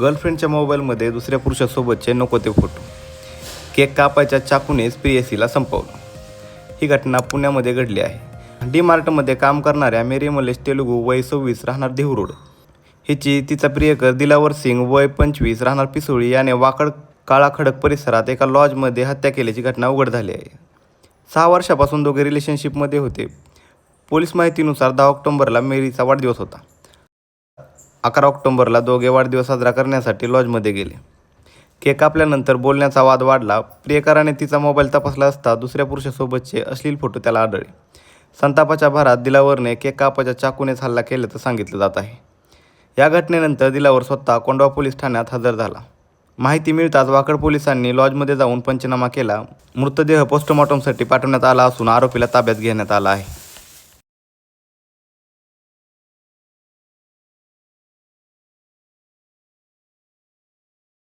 गर्लफ्रेंडच्या मोबाईलमध्ये दुसऱ्या पुरुषासोबतचे नको ते फोटो. केक कापायच्या चाकूनेच प्रियसीला संपवलं. ही घटना पुण्यामध्ये घडली आहे. डी मार्टमध्ये काम करणाऱ्या मेरी मलेश तेलुगू वय सव्वीस राहणार देहू हिची तिचा प्रियकर दिलावर सिंग वय पंचवीस राहणार पिसोळी याने वाकड काळा खडक परिसरात एका लॉजमध्ये हत्या केल्याची घटना उघड झाली आहे. सहा वर्षापासून दोघे रिलेशनशिपमध्ये होते. पोलीस माहितीनुसार दहा ऑक्टोबरला मेरीचा वाढदिवस होता. अकरा ऑक्टोबरला दोघे वाढदिवस साजरा करण्यासाठी लॉजमध्ये गेले. केक कापल्यानंतर बोलण्याचा वाद वाढला. प्रियकराने तिचा मोबाईल तपासला असता दुसऱ्या पुरुषासोबतचे अश्लील फोटो त्याला आढळले. संतापाच्या भरात दिलावरने केक कापाच्या चाकूनेच हल्ला केल्याचं सांगितलं जात आहे. या घटनेनंतर दिलावर स्वतः कोंडवा पोलीस ठाण्यात हजर झाला. माहिती मिळताच वाकड पोलिसांनी लॉजमध्ये जाऊन पंचनामा केला. मृतदेह पोस्टमॉर्टमसाठी पाठवण्यात आला असून आरोपीला ताब्यात घेण्यात आला आहे.